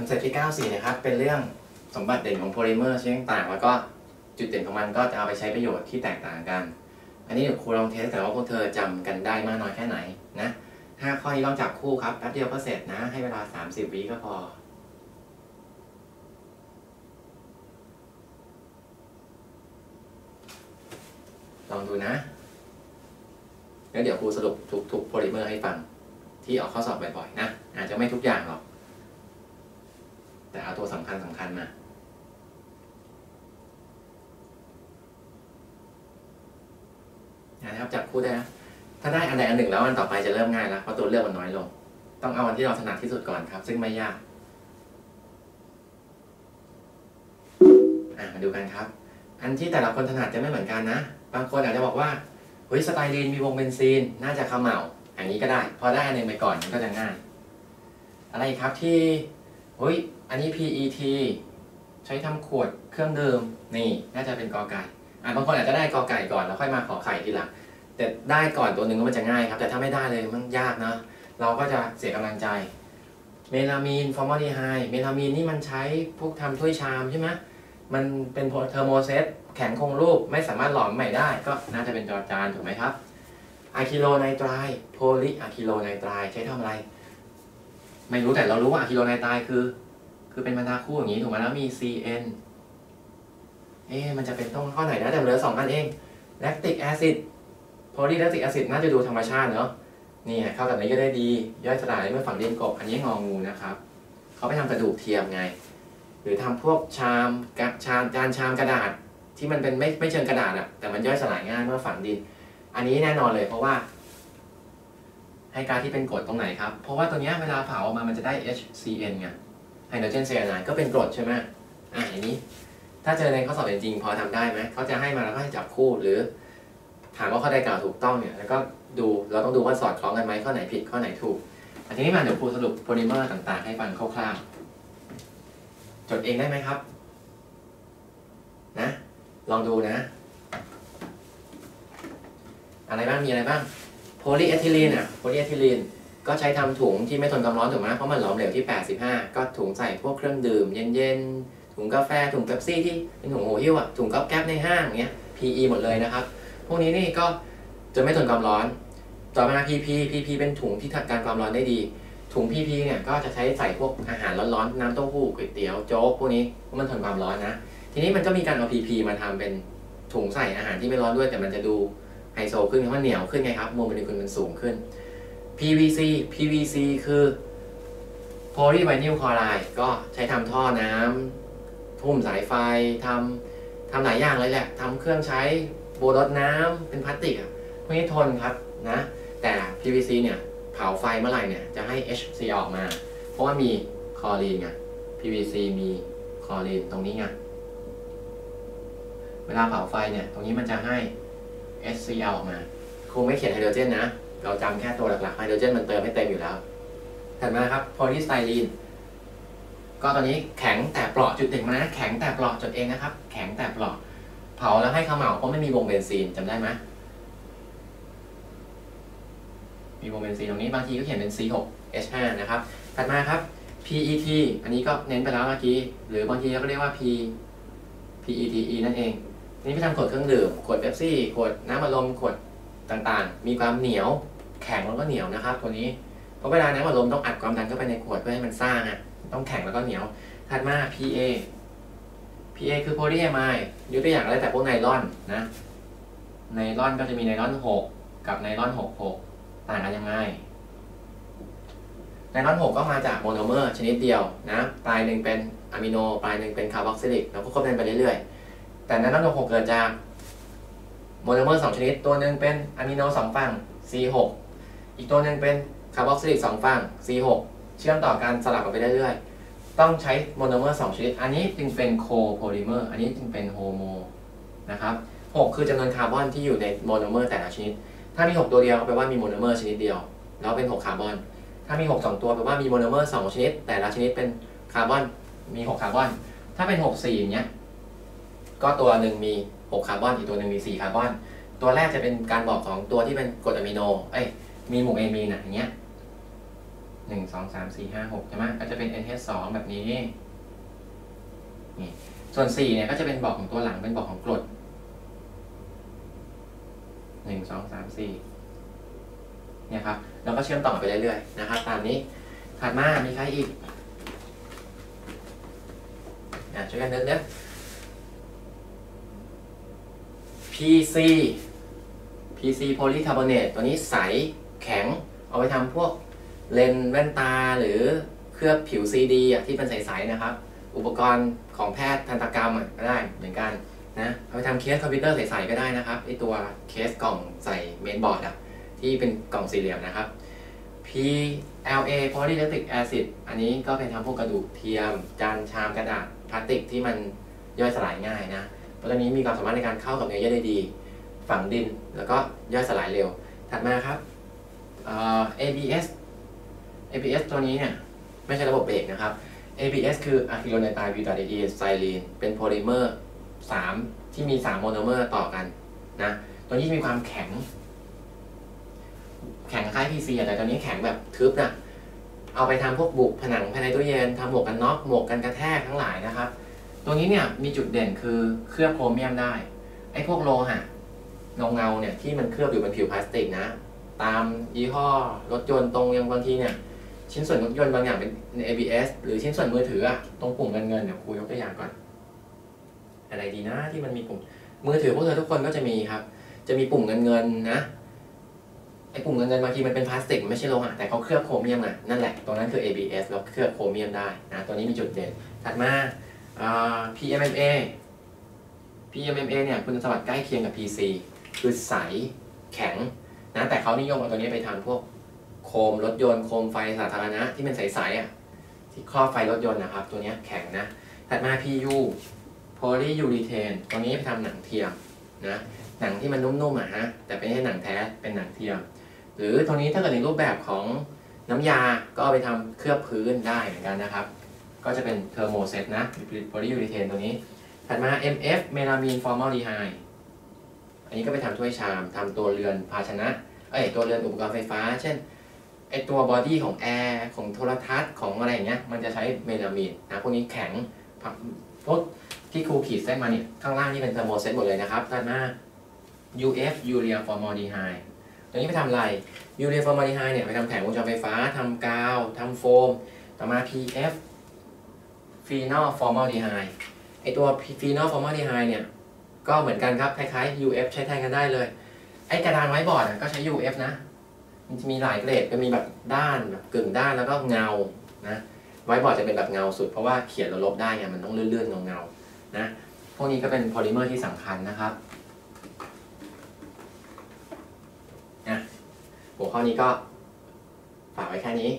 คอนเซ็ปต์ที่ 94 นะครับ เป็นเรื่องสมบัติเด่นของโพลิเมอร์ชนิดต่างๆ แล้วก็จุดเด่นของมันก็จะเอาไปใช้ประโยชน์ที่แตกต่างกัน อันนี้เดี๋ยวครูลองเทสแต่ว่าพวกเธอจำกันได้มากน้อยแค่ไหนนะถ้าข้อนี้ลองจับคู่ครับแป๊บเดียวก็เสร็จนะ ให้เวลา 30 วิก็พอลองดูนะ แล้วเดี๋ยวครูสรุปทุกๆโพลิเมอร์ให้ฟัง ที่ออกข้อสอบบ่อยๆ นะ อาจจะไม่ทุกอย่างหรอก แต่เอาตัวสำคัญสำคัญมานะครับจับคู่ได้นะถ้าได้อันใดอันหนึ่งแล้วอันต่อไปจะเริ่มง่ายแล้วเพราะตัวเลือกมันน้อยลง ต้องเอาอันที่เราถนัดที่สุดก่อนครับ ซึ่งไม่ยากอะมาดูกันครับ อันที่แต่ละคนถนัดจะไม่เหมือนกันนะ บางคนอาจจะบอกว่าเฮ้ยสไตลีนมีวงเบนซีน น่าจะขมเหาอย่างนี้ก็ได้ พอได้อันหนึ่งไปก่อนมันก็จะง่าย อะไรครับที่เฮ้ย อันนี้ PET ใช้ทำขวดเครื่องดื่มนี่น่าจะเป็นกอไก่อะบางคนอาจจะได้กอไก่ก่อนแล้วค่อยมาขอไข่ทีหลังแต่ได้ก่อนตัวหนึ่งก็มันจะง่ายครับ แต่ถ้าไม่ได้เลยมันยากนะเราก็จะเสียกำลังใจ เมลามีนฟอร์มาลดีไฮเมลามีนนี่มันใช้พวกทำถ้วยชามใช่ไหมมันเป็นเทอร์โมเซตแข็งคงรูปไม่สามารถหลอมใหม่ได้ ก็น่าจะเป็นจอจานถูกไหมครับอะคิโลไนตรายโพลิอะคิโลไนตรายใช้ทำอะไร ไม่รู้แต่เรารู้ว่าอะคิโลไนตรายคือ คือเป็นบรรทัดคู่อย่างนี้ถูกไหมแล้วมี CN เอ๊มันจะเป็นต้องข้อไหนนะแต่เหลือสองอันเองแลคติกแอซิดโพลีแลคติกแอซิดน่าจะดูธรรมชาติเนาะนี่เข้ากับนี้ก็ได้ดีย่อยสลายเมื่อฝังดินกบอันนี้งองูนะครับเขาไปทำกระดูกเทียมไง หรือทำพวกชามกะชามจานชามกระดาษที่มันเป็นไม่ไม่เชิงกระดาษอะแต่มันย่อยสลายง่ายเมื่อฝังดิน อันนี้แน่นอนเลยเพราะว่า ให้การที่เป็นกรดตรงไหนครับ เพราะว่าตัวเนี้ยเวลาเผาออกมามันจะได้ HCN ไง ไฮโดรเจนไซยาไนด์ก็เป็นกรดใช่ไหมอะอย่างนี้ ถ้าเจอในข้อสอบจริงๆพอทำได้ไหมเขาจะให้มาแล้วก็ให้จับคู่หรือ ถามว่าข้อใดกล่าวถูกต้องเนี่ยแล้วก็ดูเราต้องดูว่าสอดคล้องกันไหมข้อไหนผิดข้อไหนถูกอันนี้มาเดี๋ยวครูสรุปโพลิเมอร์ต่างๆ ให้ฟังคร่าวๆจดเองได้ไหมครับ นะ ลองดูนะ อะไรบ้างมีอะไรบ้างโพลีเอทิลีนอะโพลีเอทิลีน ก็ใช้ทำถุงที่ไม่ทนความร้อนถูกไหมเพราะมันหลอมเหลวที่ 85 ก็ถุงใส่พวกเครื่องดื่มเย็นๆ ถุงกาแฟ ถุงเป๊ปซี่ที่เป็นถุงโหหิ้วอะ ถุงก๊อบแก๊บในห้างเงี้ย PE หมดเลยนะครับ พวกนี้นี่ก็จะไม่ทนความร้อน ต่อมา PP PP เป็นถุงที่ถัดการความร้อนได้ดี ถุง PP เนี่ยก็จะใช้ใส่พวกอาหารร้อนๆ น้ำเต้าหู้ก๋วยเตี๋ยวโจ๊กพวกนี้เพราะมันทนความร้อนนะ ทีนี้มันก็มีการเอา PP มาทำเป็นถุงใส่อาหารที่ไม่ร้อนด้วยแต่มันจะดูไฮโซขึ้นเพราะมันเหนียวขึ้นไงครับโมเลกุลมันสูงขึ้น PVC PVC คือ polyvinyl chloride ก็ใช้ทำท่อน้ำทุ่มสายไฟทำทำหลายอย่างเลยแหละทำเครื่องใช้โบรดน้ำเป็นพลาสติกอะพวกนี้ทนครับนะแต่ PVC เนี่ยเผาไฟเมื่อไหร่เนี่ยจะให้ HC ออกมา เพราะว่ามีคลอรีนไง PVC มีคลอรีนตรงนี้ไงเวลาเผาไฟเนี่ยตรงนี้มันจะให้ HCl ออกมาครูไม่เขียนไฮโดรเจนนะ เราจำแค่ตัวหลักๆไฮโดรเจนมันเติมให้เต็มอยู่แล้วถัดมาครับโพลีสไตรีนก็ตอนนี้แข็งแต่เปราะจุดเด่นมานะแข็งแต่เปราะจดเองนะครับ แข็งแต่เปราะเผาแล้วให้ขมเหลาเพราะไม่มีวงเบนซีนจำได้ไหมมีวงเบนซีนตรงนี้บางทีก็เขียนเป็น C6H5 นะครับถัดมาครับ PET อันนี้ก็เน้นไปแล้วเมื่อกี้ หรือบางทีก็เรียกว่า P PETE นั่นเอง นี่ไปทำขวดเครื่องดื่ม ขวดเป๊ปซี่ ขวดน้ำอัดลม ขวด ต่างๆ มีความเหนียวแข็งแล้วก็เหนียวนะครับ ตัวนี้เพราะเวลาน้ำอัดลมต้องอัดความดันเข้าไปในขวดเพื่อให้มันสร้างอะต้องแข็งแล้วก็เหนียวถัดมา PA PA คือโพลีเอไมด์ยกตัวอย่างอะไรแต่พวกไนลอนนะไนลอนก็จะมีไนลอน 6 กับไนลอน 66 ต่างกันยังไงไนลอน 6 ก็มาจากโมโนเมอร์ชนิดเดียวนะปลายหนึ่งเป็นอะมิโนปลายหนึ่งเป็นคาร์บอกซิลิกแล้วก็ครบเดินไปเรื่อยๆ แต่ไนลอน6เกิดจาก โมโนเมอร์2ชนิด ตัวหนึ่งเป็นอะมิโน2ฝั่ง C6 อีกตัวหนึ่งเป็นคาร์บอกซิลิก2ฝั่ง C6 เชื่อมต่อกันสลับกันไปเรื่อยๆ ต้องใช้โมโนเมอร์2ชนิด อันนี้จึงเป็นโคโพลิเมอร์ อันนี้จึงเป็นโฮโมนะครับ6คือจำนวนคาร์บอนที่อยู่ในโมโนเมอร์แต่ละชนิด ถ้ามี 6 ตัวเดียวแปลว่ามีโมโนเมอร์ชนิดเดียว แล้วเป็น 6 คาร์บอน ถ้ามี 6 2 ตัวแปลว่ามีโมโนเมอร์2ชนิด แต่ละชนิดเป็นคาร์บอน มี 6 คาร์บอน ถ้าเป็น 6 4อย่างเงี้ย ก็ตัวหนึ่งมี 6คาร์บอนอีกตัวหนึ่งมี 4 คาร์บอน ตัวแรกจะเป็นการบอกของตัวที่เป็นกรดอะมิโน เอ้ย มีหมู่เอมีนอะอย่างเงี้ยหนึ่งสองสามสี่ห้าหกใช่ไหมก็จะเป็น NH สองแบบนี้นี่ส่วนสี่เนี่ยก็จะเป็นบอกของตัวหลังเป็นบอกของกรดหนึ่งสองสามสี่เนี่ยครับแล้วก็เชื่อมต่อไปเรื่อยๆนะครับตามนี้ถัดมามีใครอีกอะช่วยกันเดินเด้อ PC PC polycarbonate ตัวนี้ใสแข็ง เอาไปทำพวกเลนแว่นตาหรือเคลือบผิว CD อะที่เป็นใสๆนะครับ อุปกรณ์ของแพทย์ทันตกรรมอะก็ได้เหมือนกันนะเอาไปทำเคสคอมพิวเตอร์ใสๆก็ได้นะครับไอตัวเคสกล่องใส่เมนบอร์ดอะที่เป็นกล่องสี่เหลี่ยมนะครับ PLA polylactic acid อันนี้ก็เป็นทำพวกกระดูกเทียม จานชามกระดาษพลาสติกที่มันย่อยสลายง่ายนะ เพราะตัวนี้มีความสามารถในการเข้ากับเนื้อเยื่อได้ดี ฝังดินแล้วก็ย่อยสลายเร็ว ถัดมาครับเอ่อ ABS ABS ตัวนี้เนี่ยไม่ใช่ระบบเบรกนะครับ ABS คืออะคริโลไนไตรบิวตาเดอีไซลีนเป็นโพลิเมอร์ 3 ที่มี 3 โมโนเมอร์ต่อกันนะตัวนี้มีความแข็ง แข็งคล้าย PC อะแต่ตัวนี้แข็งแบบทึบนะเอาไปทำพวกบุกผนังภายในตู้เย็นทำหมวกกันน็อกหมวกกันกระแทกทั้งหลายนะครับ ตัวนี้เนี่ยมีจุดเด่นคือเคลือบโครเมียมได้ ไอ้พวกโลหะเงาเงาเนี่ยที่มันเคลือบอยู่บนผิวพลาสติกนะ ตามยี่ห้อรถยนต์ตรงยังบางทีเนี่ยชิ้นส่วนรถยนต์บางอย่างเป็น ABS หรือชิ้นส่วนมือถืออะตรงปุ่มเงินเงินเนี่ยครูยกตัวอย่างก่อน อะไรดีนะที่มันมีปุ่มมือถือพวกเธอทุกคนก็จะมีครับ จะมีปุ่มเงินเงินนะไอ้ปุ่มเงินเงินบางทีมันเป็นพลาสติกไม่ใช่โลหะแต่เขาเคลือบโครเมียมอะนั่นแหละตรงนั้นคือ ABS แล้วเคลือบโครเมียมได้นะตัวนี้มีจุดเด่นถัดมา PMMA PMMA เนี่ยคุณสมบัติใกล้เคียงกับ PC คือใสแข็งนะแต่เขานิยมเอาตัวนี้ไปทำพวกโคมรถยนต์โคมไฟสาธารณะที่มันใสๆอะที่ครอบไฟรถยนต์นะครับ ตัวนี้แข็งนะ ถัดมา PU polyurethane ตัวนี้ไปทำหนังเทียมนะหนังที่มันนุ่มๆอะฮะแต่ไม่ใช่หนังแท้เป็นหนังเทียม หรือตัวนี้ถ้าเกิดในรูปแบบของน้ำยาก็เอาไปทำเคลือบพื้นได้เหมือนกันนะครับ ก็จะเป็นเทอร์โมเซตนะ polyurethane ตัวนี้ ถัดมา MF melamine formaldehyde อันนี้ก็ไปทำถ้วยชามทำตัวเรือนภาชนะ เอ้ยตัวเรือนอุปกรณ์ไฟฟ้า เช่นไอตัวบอดี้ของแอร์ของโทรทัศน์ของอะไรอย่างเงี้ยมันจะใช้เมลามีนนะพวกนี้แข็งพวกที่ครูขีดเส้นมาเนี่ยข้างล่างนี่เป็นเทอร์โมเซตหมดเลยนะครับถัดมา UF urea formaldehyde ตัวนี้ไปทำอะไร urea formaldehyde เนี่ยไปทำแผงวงจรไฟฟ้าทำกาวทำโฟม ต่อมา PF phenol formaldehyde ไอตัว phenol formaldehyde เนี่ย ก็เหมือนกันครับ คล้ายๆ UF ใช้แทนกันได้เลย ไอกระดานไว้บอร์ดอะก็ใช้ UF นะ มันจะมีหลายเกรดก็มีแบบด้านแบบกึ่งด้านแล้วก็เงานะไว้บอร์ดจะเป็นแบบเงาสุดเพราะว่าเขียนแล้วลบได้ไงมันต้องเลื่อนๆเงาๆนะพวกนี้ก็เป็นโพลิเมอร์ที่สำคัญนะครับนะหัวข้อนี้ก็ฝากไว้แค่นี้